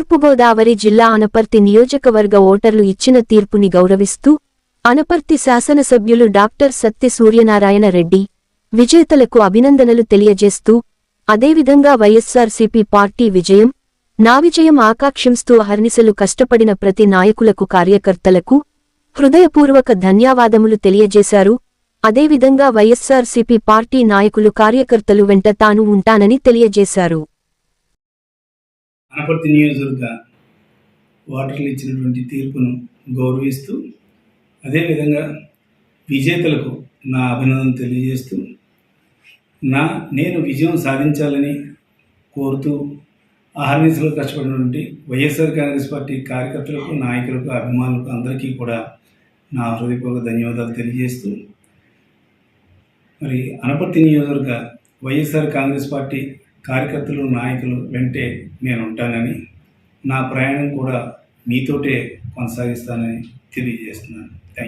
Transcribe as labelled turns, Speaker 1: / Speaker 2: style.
Speaker 1: తూర్పుగోదావరి జిల్లా అనపర్తి నియోజకవర్గ ఓటర్లు ఇచ్చిన తీర్పుని గౌరవిస్తూ అనపర్తి శాసనసభ్యులు డాక్టర్ సత్య సూర్యనారాయణ రెడ్డి విజేతలకు అభినందనలు తెలియజేస్తూ అదేవిధంగా వైఎస్సార్సీపీ పార్టీ విజయం నా విజయం ఆకాక్షింస్తూ అహర్నిశలు కష్టపడిన ప్రతి నాయకులకు కార్యకర్తలకు హృదయపూర్వక ధన్యవాదములు తెలియజేశారు. అదేవిధంగా వైఎస్సార్సీపీ పార్టీ నాయకులు కార్యకర్తలు వెంట తాను ఉంటానని తెలియజేశారు.
Speaker 2: అనపర్తి నియోజకవర్గ ఓటర్లు ఇచ్చినటువంటి తీర్పును గౌరవిస్తూ అదేవిధంగా విజేతలకు నా అభినందన తెలియజేస్తూ నా నేను విజయం సాధించాలని కోరుతూ అహర్నిశలో కష్టపడినటువంటి వైఎస్ఆర్ కాంగ్రెస్ పార్టీ కార్యకర్తలకు నాయకులకు అభిమానులకు అందరికీ కూడా నా హృదయపూర్వక ధన్యవాదాలు తెలియజేస్తూ మరి అనపర్తి నియోజకవర్గ వైఎస్ఆర్ కాంగ్రెస్ పార్టీ కార్యకర్తలు నాయకులు వెంటే నేను ఉంటానని నా ప్రయాణం కూడా మీతోటే కొనసాగిస్తానని తెలియజేస్తున్నాను. థ్యాంక్